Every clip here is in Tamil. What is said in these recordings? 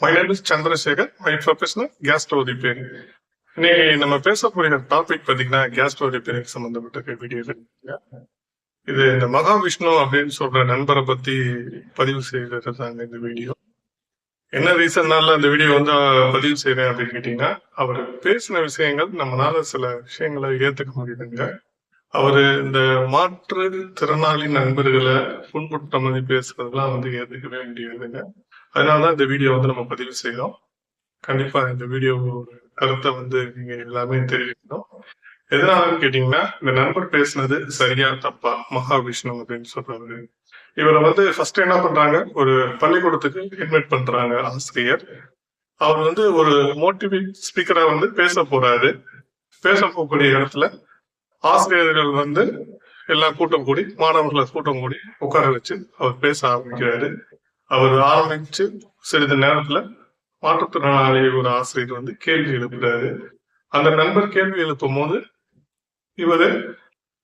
My name is Chandrasekar my professional gastro repairing இன்னைக்கு நம்ம பேச போகிற டாபிக் பாத்தீங்கன்னா கேஸ்ட்ரோ ரிப்பேரிங் சம்பந்தப்பட்ட வீடியோ இது இந்த மகாவிஷ்ணு அப்படின்னு சொல்ற நண்பரை பத்தி பதிவு செய்யறதுதாங்க இந்த வீடியோ என்ன ரீசன்னால அந்த வீடியோ வந்து பதிவு செய்யறேன் அப்படின்னு கேட்டீங்கன்னா அவர் பேசின விஷயங்கள் நம்மளால சில விஷயங்களை ஏத்துக்க முடியுதுங்க. அவரு இந்த மாற்று திறனாளி நண்பர்களை புண்படுத்த மாதிரி வந்து ஏத்துக்கவே முடியாதுங்க அதனாலதான் இந்த வீடியோ வந்து நம்ம பதிவு செய்யறோம் கண்டிப்பா இந்த வீடியோ கருத்தை வந்து நீங்க எல்லாமே தெரிவிக்கணும் எதனாலன்னு கேட்டீங்கன்னா இந்த நண்பர் பேசுனது சரியா தப்பா மகாவிஷ்ணு அப்படின்னு சொல்றாரு இவரை வந்து ஃபர்ஸ்ட் என்ன பண்றாங்க? ஒரு பள்ளிக்கூடத்துக்கு இன்வைட் பண்றாங்க ஆசிரியர். அவர் வந்து ஒரு மோட்டிவேட் ஸ்பீக்கரா வந்து பேச போறாரு. பேச போகக்கூடிய இடத்துல ஆசிரியர்கள் வந்து எல்லாம் கூட்டம் கூடி மாணவர்களை கூட்டம் கூடி உட்கார வச்சு அவர் பேச ஆரம்பிக்கிறாரு. அவர் ஆரம்பிச்சு சிறிது நேரத்துல மாற்றுத்திறனாளி ஒரு ஆசிரியர் வந்து கேள்வி எழுப்புறாரு. அந்த நண்பர் கேள்வி எழுப்பும் போது இவரு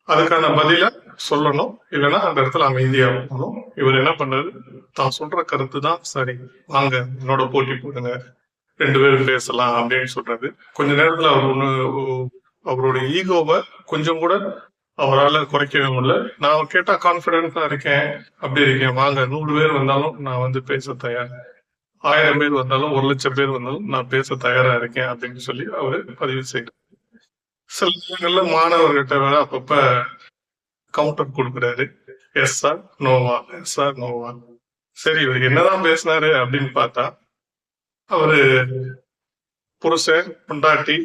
அதுக்கான பதில சொல்லணும் இல்லைன்னா அந்த இடத்துல அமைதியா இருக்கணும். இவர் என்ன பண்ணாரு? தான் சொல்ற கருத்து தான். சரி வாங்க என்னோட போட்டி போடுங்க. ரெண்டு பேரும் பேசலாம் அப்படின்னு சொல்றாரு. கொஞ்ச நேரத்துல அவர் ஒண்ணு அவருடைய ஈகோவை கொஞ்சம் கூட அவரால் குறைக்கவே முடியல. நான் கேட்டா கான்பிடன்டா இருக்கேன். அப்படி இருக்கேன். வாங்க நூறு பேர் வந்தாலும் நான் வந்து பேச தயார். ஆயிரம் பேர் வந்தாலும் ஒரு லட்சம் பேர் வந்தாலும் நான் பேச தயாரா இருக்கேன் அப்படின்னு சொல்லி அவரு பதிவு செய்யறாரு சில நேரங்கள்ல மாணவர்கிட்ட வேற அப்பப்ப கவுண்டர் கொடுக்குறாரு. எஸ் சார் நோவா எஸ் சார் நோவா சரி இவர் என்னதான் பேசினாரு அப்படின்னு பார்த்தா அவரு புருஷன் பொண்டாட்டி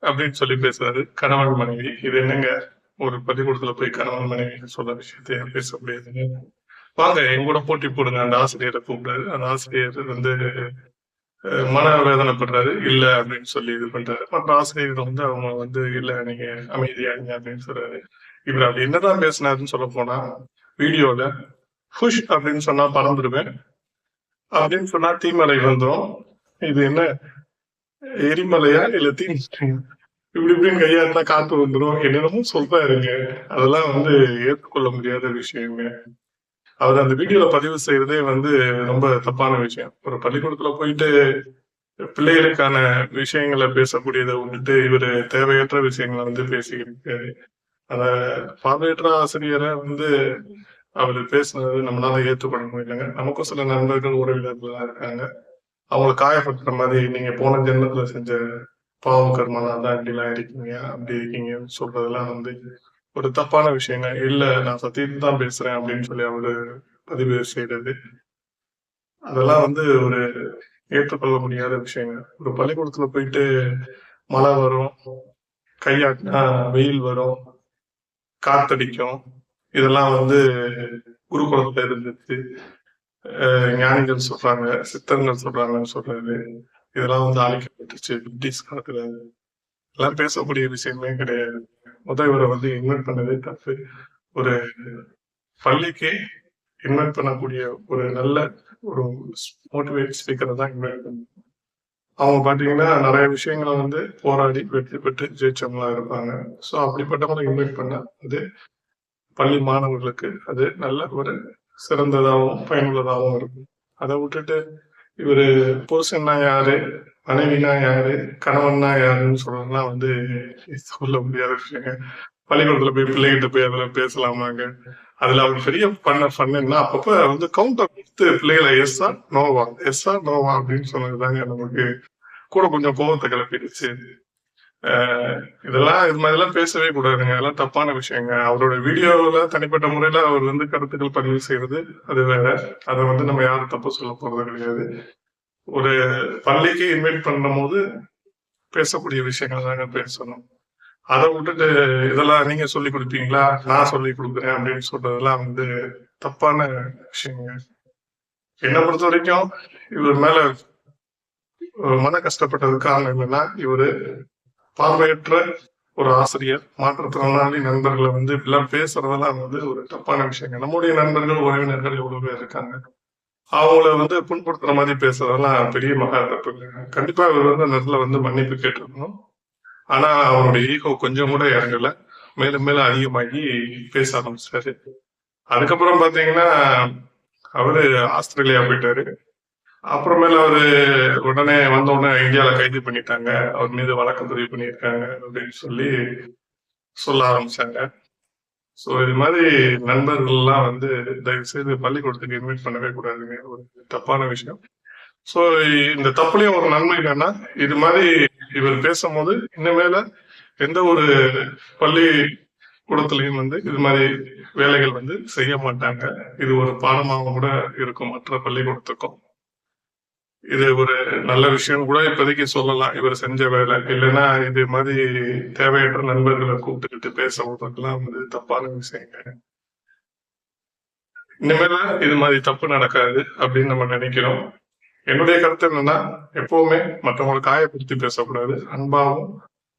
அப்படின்னு சொல்லி பேசுறாரு. கணவன் மனைவி இது என்னங்க? ஒரு பள்ளிக்கூடத்துல போய் கணவன் மனைவி சொல்ற விஷயத்த பேச முடியாதுங்க வாங்க எங்க கூட போட்டி போடுங்க அந்த ஆசிரியரை கூப்பிடாரு அந்த ஆசிரியர் வந்து மன மன வேதனைப்படுறாரு. இல்ல அப்படின்னு சொல்லி இது பண்றாரு. மற்ற ஆசிரியர்கள் வந்து அவங்க வந்து இல்ல நீங்க அமைதியாங்க அப்படின்னு சொல்றாரு. இவர் அப்படி என்னதான் பேசினாருன்னு சொல்ல போனா வீடியோல புஷ் அப்படின்னு சொன்னா பறந்துருவேன். அப்படின்னு சொன்னா தீமலை வந்துடும் இது என்ன எரிமலையா இல்ல தீ இப்படி இப்படின்னு கையா இருந்தா காத்து வந்துடும் என்னென்னமோ சொல்றாருங்க. அதெல்லாம் வந்து ஏற்றுக்கொள்ள முடியாத விஷயங்க. அவர் அந்த வீடியோல பதிவு செய்யறதே வந்து ரொம்ப தப்பான விஷயம். ஒரு பள்ளிக்கூடத்துல போயிட்டு பிள்ளைகளுக்கான விஷயங்களை பேசக்கூடியதை வந்துட்டு இவரு தேவையற்ற விஷயங்களை வந்து பேசிக்கிட்டு இருக்காரு அத பார்வையற்ற ஆசிரியரை வந்து அவர் பேசுனது நம்மளால ஏற்றுக்கொள்ள முடியலங்க. நமக்கும் சில நண்பர்கள் உறவினர்கள் இருக்காங்க. அவங்களை காயப்படுத்துற மாதிரி நீங்க போன ஜென்மத்துல செஞ்ச பாவ கர்மனால தான் இப்படிலாம் இருக்கீங்க அப்படி இருக்கீங்கன்னு சொல்றதெல்லாம் வந்து ஒரு தப்பான விஷயங்க. இல்ல நான் சத்தியத்தை தான் பேசுறேன் அப்படின்னு சொல்லி அவரு பதிவு செய்யறது அதெல்லாம் வந்து ஒரு ஏற்றுக்கொள்ள முடியாத விஷயங்க. ஒரு பள்ளிக்கூடத்துல போயிட்டு மழை வரும் கையாட்டினா வெயில் வரும் காத்தடிக்கும். இதெல்லாம் வந்து குருகுலத்துல இருந்துச்சு. ஞானிகள் சொல்றாங்க சித்தர்கள் சொல்றாங்கன்னு சொல்றது. இதெல்லாம் வந்து அழிக்கப்பட்டுச்சு பிரிட்டிஷ் காலத்துல எல்லாம் பேசக்கூடிய விஷயமே கிடையாது. முதல்வரை வந்து இன்வென்ட் பண்ணதே தப்பு. ஒரு பள்ளிக்கு இன்வென்ட் பண்ணக்கூடிய ஒரு நல்ல ஒரு மோட்டிவேட் ஸ்பீக்கரை தான் இன்வென்ட் பண்ணணும். அவங்க பார்த்தீங்கன்னா நிறைய விஷயங்களை வந்து போராடி வெற்றி பெற்று ஜெயிச்சவங்களா இருப்பாங்க. ஸோ அப்படிப்பட்டவங்களை இன்வைட் பண்ண அது பள்ளி மாணவர்களுக்கு அது நல்ல ஒரு சிறந்ததாகவும் பயனுள்ளதாகவும் இருக்கும். அதை விட்டுட்டு இவர் புருஷன்னா யாரு? மனைவினா யாரு? கணவன்னா யாருன்னு சொல்றதுலாம் வந்து சொல்ல முடியாத விஷயங்க. பள்ளிக்கூடத்துல போய் பிள்ளைகிட்ட போய் அதெல்லாம் பேசலாமாங்க. அதுல அவர் பெரிய பண்ண பண்ணா அப்பப்ப வந்து கவுண்டர் கொடுத்து பிள்ளைகளை எஸ்ஆ நோவா எஸ்ஆ நோவா அப்படின்னு சொன்னதுதாங்க நமக்கு கூட கொஞ்சம் கோபத்தை கிளப்பிடுச்சு. இதெல்லாம் இது மாதிரிலாம் பேசவே கூடாதுங்க. அதெல்லாம் தப்பான விஷயங்க. அவரோட வீடியோவில் தனிப்பட்ட முறையில் அவர் வந்து கருத்துக்கள் பதிவு செய்யறது அது வேற. அதை வந்து நம்ம யாரும் தப்பு சொல்ல போறது கிடையாது. ஒரு பள்ளிக்கு இன்வைட் பண்ணும் போது பேசக்கூடிய விஷயங்கள் தாங்க பேசணும். அதை விட்டுட்டு இதெல்லாம் நீங்க சொல்லி கொடுப்பீங்களா? நான் சொல்லி கொடுக்குறேன் அப்படின்னு சொல்றதெல்லாம் வந்து தப்பான விஷயங்க. என்னை பொறுத்த வரைக்கும் இவர் மேல ஒரு மன கஷ்டப்பட்டது காரணம் என்னன்னா இவரு பார்வையற்ற ஒரு ஆசிரியர். மாற்றுத்திறனாளி நண்பர்களை வந்து இப்படிலாம் பேசுறதெல்லாம் வந்து ஒரு தப்பான விஷயங்க. நம்முடைய நண்பர்கள் உறவினர்கள் எவ்வளவு பேர் இருக்காங்க? அவங்கள வந்து புண்படுத்துற மாதிரி பேசுறதெல்லாம் பெரிய மகா தப்பு கண்டிப்பா இவர் வந்து அந்த இடத்துல வந்து மன்னிப்பு கேட்டிருக்கணும். ஆனா அவருடைய ஈகோ கொஞ்சம் கூட இறங்கல. மேலும் மேலும் அதிகமாகி பேச ஆரம்பிச்சாரு. அதுக்கப்புறம் பாத்தீங்கன்னா அவரு ஆஸ்திரேலியா போயிட்டாரு. அப்புறமேல அவரு உடனே வந்த உடனே இந்தியாவில கைது பண்ணிட்டாங்க. அவர் மீது வழக்கு பதிவு பண்ணியிருக்காங்க அப்படின்னு சொல்லி சொல்ல ஆரம்பிச்சாங்க. ஸோ இது மாதிரி நண்பர்கள்லாம் வந்து தயவு செய்து பள்ளிக்கூடத்துக்கு இன்வைட் பண்ணவே கூடாதுங்க. ஒரு தப்பான விஷயம். ஸோ இந்த தப்புலயும் ஒரு நன்மை என்னன்னா இது மாதிரி இவர் பேசும்போது இனிமேல எந்த ஒரு பள்ளி கூடத்துலயும் வந்து இது மாதிரி வேலைகள் வந்து செய்ய மாட்டாங்க. இது ஒரு பாடமாக கூட இருக்கும் மற்ற பள்ளிக்கூடத்துக்கும். இது ஒரு நல்ல விஷயம் கூட இப்போதைக்கு சொல்லலாம். இவர் செஞ்ச வேலை. இல்லைன்னா இது மாதிரி தேவையற்ற நண்பர்களை கூப்பிட்டுக்கிட்டு பேச விடுறதுலாம் வந்து தப்பான விஷயங்க. இனிமேல இது மாதிரி தப்பு நடக்காது அப்படின்னு நம்ம நினைக்கிறோம். என்னுடைய கருத்து என்னன்னா எப்பவுமே மற்றவங்களை காயப்படுத்தி பேசக்கூடாது. அன்பாவும்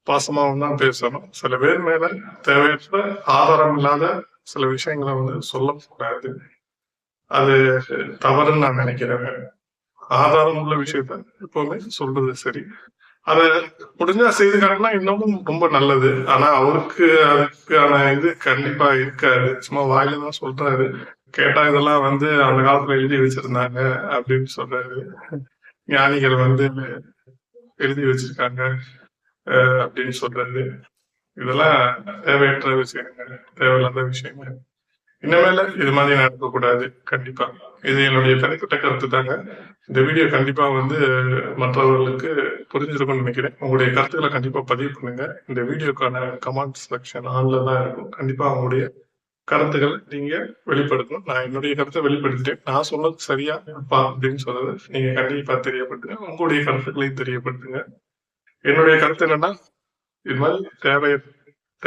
பாசமாவும் தான் பேசணும். சில பேர் மேல தேவையற்ற ஆதாரம் இல்லாத சில விஷயங்களை வந்து சொல்லக்கூடாது. அது தவறுன்னு நான் நினைக்கிறேன். ஆதாரம் உள்ள விஷயத்த எப்பவுமே சொல்றது சரி. அத முடிஞ்சா செய்துக்காங்கன்னா இன்னமும் ரொம்ப நல்லது. ஆனா அவருக்கு அதுக்கான இது கண்டிப்பா இருக்காது. சும்மா வாயில தான் சொல்றாரு. கேட்டா இதெல்லாம் வந்து அந்த காலத்துல எழுதி வச்சிருந்தாங்க அப்படின்னு சொல்றாரு. ஞானிகள் வந்து எழுதி வச்சிருக்காங்க அஹ் அப்படின்னு சொல்றது இதெல்லாம் தேவையற்ற விஷயங்கள் தேவையில்லாத விஷயங்கள். இனிமேல இது மாதிரி நடக்கக்கூடாது கண்டிப்பா. இது என்னுடைய தனிப்பட்ட கருத்து தாங்க இந்த வீடியோ கண்டிப்பா வந்து மற்றவர்களுக்கு புரிஞ்சிருக்கும்னு நினைக்கிறேன். உங்களுடைய கருத்துக்களை கண்டிப்பா பதிவு பண்ணுங்க. இந்த வீடியோக்கான கமெண்ட் செக்ஷன் ஆன்ல தான் இருக்கும். கண்டிப்பா உங்களுடைய கருத்துக்களை நீங்க வெளிப்படுத்தணும். நான் என்னுடைய கருத்தை வெளிப்படுத்திட்டேன். நான் சொன்னது சரியா அப்பா அப்படின்னு சொன்னது நீங்க கண்டிப்பா தெரியப்படுத்துங்க. உங்களுடைய கருத்துக்களையும் தெரியப்படுத்துங்க. என்னுடைய கருத்து என்னன்னா இது மாதிரி தேவை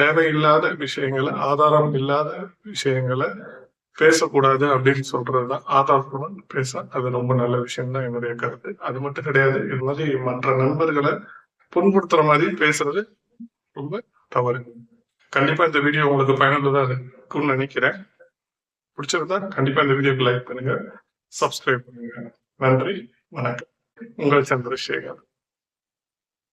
தேவையில்லாத விஷயங்களை ஆதாரம் இல்லாத விஷயங்களை பேசக்கூடாது அப்படின்னு சொல்றதுதான். ஆதாரத்துடன் பேச அது ரொம்ப நல்ல விஷயம் தான் என்னுடைய கருத்து. அது மட்டும் கிடையாது இது மாதிரி மற்ற நண்பர்களை புண்படுத்துற மாதிரி பேசுறது ரொம்ப தவறு. கண்டிப்பா இந்த வீடியோ உங்களுக்கு பயனுள்ளதா இருக்கும்னு நினைக்கிறேன். பிடிச்சிருந்தா கண்டிப்பா இந்த வீடியோக்கு லைக் பண்ணுங்க சப்ஸ்கிரைப் பண்ணுங்க. நன்றி வணக்கம். உங்கள் சந்திரசேகர்.